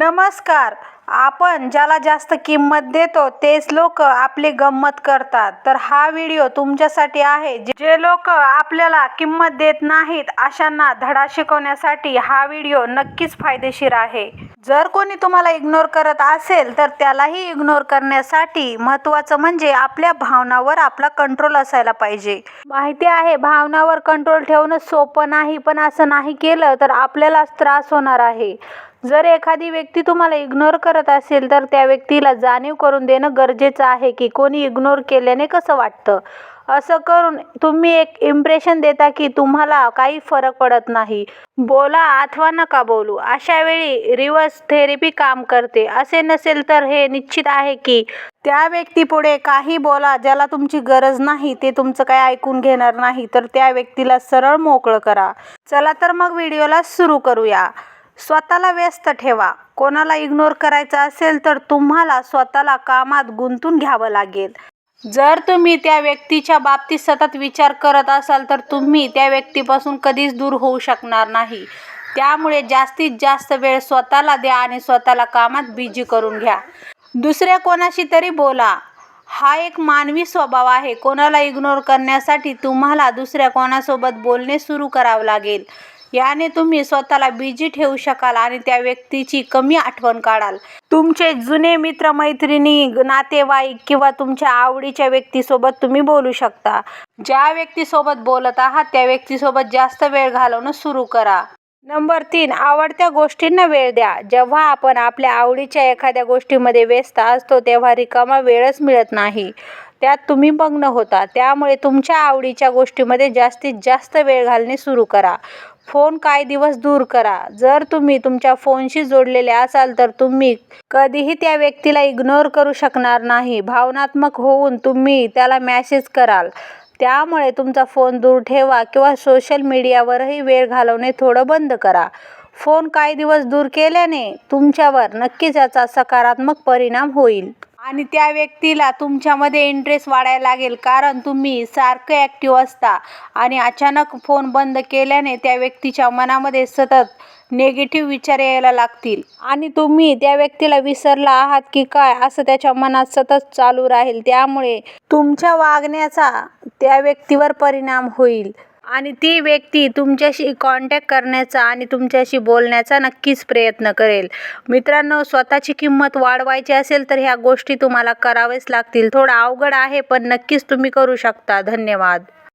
नमस्कार. आपण ज्याला जास्त किंमत देतो तेच लोक आपली गंमत करतात. तर हा व्हिडिओ तुमच्यासाठी आहे. जे लोक आपल्याला किंमत देत नाहीत अशांना धडा शिकवण्यासाठी हा व्हिडिओ नक्कीच फायदेशीर आहे. जर कोणी तुम्हाला इग्नोर करत असेल तर त्यालाही इग्नोर करण्यासाठी महत्त्वाचं म्हणजे आपल्या भावनावर आपला कंट्रोल असायला पाहिजे. माहिती आहे भावनावर कंट्रोल ठेवणं सोपं नाही पण असं नाही केलं तर आपल्यालाच त्रास होणार आहे. जर एखादी व्यक्ती तुम्हाला इग्नोर करत असेल तर त्या व्यक्तीला जाणीव करून देणं गरजेचं आहे की कोणी इग्नोर केल्याने कसं वाटतं? असं करून तुम्ही एक इम्प्रेशन देता की तुम्हाला काही फरक पडत नाही. बोला अथवा नका बोलू. अशा वेळी रिव्हर्स थेरपी काम करते. असे नसेल तर हे निश्चित आहे की त्या व्यक्तीपुढे काही बोला ज्याला तुमची गरज नाही ते तुमचं काही ऐकून घेणार नाही तर त्या व्यक्तीला सरळ मोकळं करा. चला तर मग व्हिडिओला सुरू करूया. स्वतःला व्यस्त ठेवा. कोणाला इग्नोर करायचं असेल तर तुम्हाला स्वतःला कामात गुंतून घ्यावं लागेल. जर तुम्ही त्या व्यक्तीच्या बाबतीत सतत विचार करत असाल तर तुम्ही त्या व्यक्तीपासून कधीच दूर होऊ शकणार नाही. त्यामुळे जास्तीत जास्त वेळ स्वतःला द्या आणि स्वतःला कामात बिजी करून घ्या. दुसऱ्या कोणाशी तरी बोला. हा एक मानवी स्वभाव आहे. कोणाला इग्नोर करण्यासाठी तुम्हाला दुसऱ्या कोणासोबत बोलणे सुरू करावं लागेल. याने तुम्ही स्वतःला बिझी ठेवू शकाल आणि त्या व्यक्तीची कमी आठवण काढाल. तुमचे जुने मित्र मैत्रिणी नातेवाईक किंवा तुमच्या आवडीच्या व्यक्तीसोबत तुम्ही बोलू शकता. ज्या व्यक्तीसोबत बोलत आहात त्या व्यक्तीसोबत जास्त वेळ घालवणं सुरू करा. नंबर तीन आवडत्या गोष्टींना वेळ द्या. जेव्हा आपण आपल्या आवडीच्या एखाद्या गोष्टीमध्ये व्यस्त असतो तेव्हा रिकामा वेळच मिळत नाही. त्यात तुम्ही मग्न होता. त्यामुळे तुमच्या आवडीच्या गोष्टीमध्ये जास्तीत जास्त वेळ घालणे सुरू करा. फोन काही दिवस दूर करा. जर तुम्ही तुमच्या फोनशी जोडलेले असाल तर तुम्ही कधीही त्या व्यक्तीला इग्नोर करू शकणार नाही. भावनात्मक होऊन तुम्ही त्याला मॅसेज कराल. त्यामुळे तुमचा फोन दूर ठेवा किंवा सोशल मीडियावरही वेळ घालवणे थोडं बंद करा. फोन काही दिवस दूर केल्याने तुमच्यावर नक्कीच याचा सकारात्मक परिणाम होईल. आणि त्या व्यक्तीला तुमच्यामध्ये इंटरेस्ट वाढायला लागेल कारण तुम्ही सारखं ॲक्टिव्ह असता. आणि अचानक फोन बंद केल्याने त्या व्यक्तीच्या मनामध्ये सतत निगेटिव्ह विचार यायला लागतील. आणि तुम्ही त्या व्यक्तीला विसरला आहात की काय असं त्याच्या मनात सतत चालू राहील. त्यामुळे तुमच्या वागण्याचा त्या व्यक्तीवर परिणाम होईल. आणि ती व्यक्ती तुमच्याशी कॉन्टॅक्ट करण्याचा आणि तुमच्याशी बोलण्याचा नक्कीच प्रयत्न करेल. मित्रांनो स्वतःची किंमत वाढवायची असेल तर ह्या गोष्टी तुम्हाला कराव्याच लागतील. थोडं अवघड आहे पण नक्कीच तुम्ही करू शकता. धन्यवाद.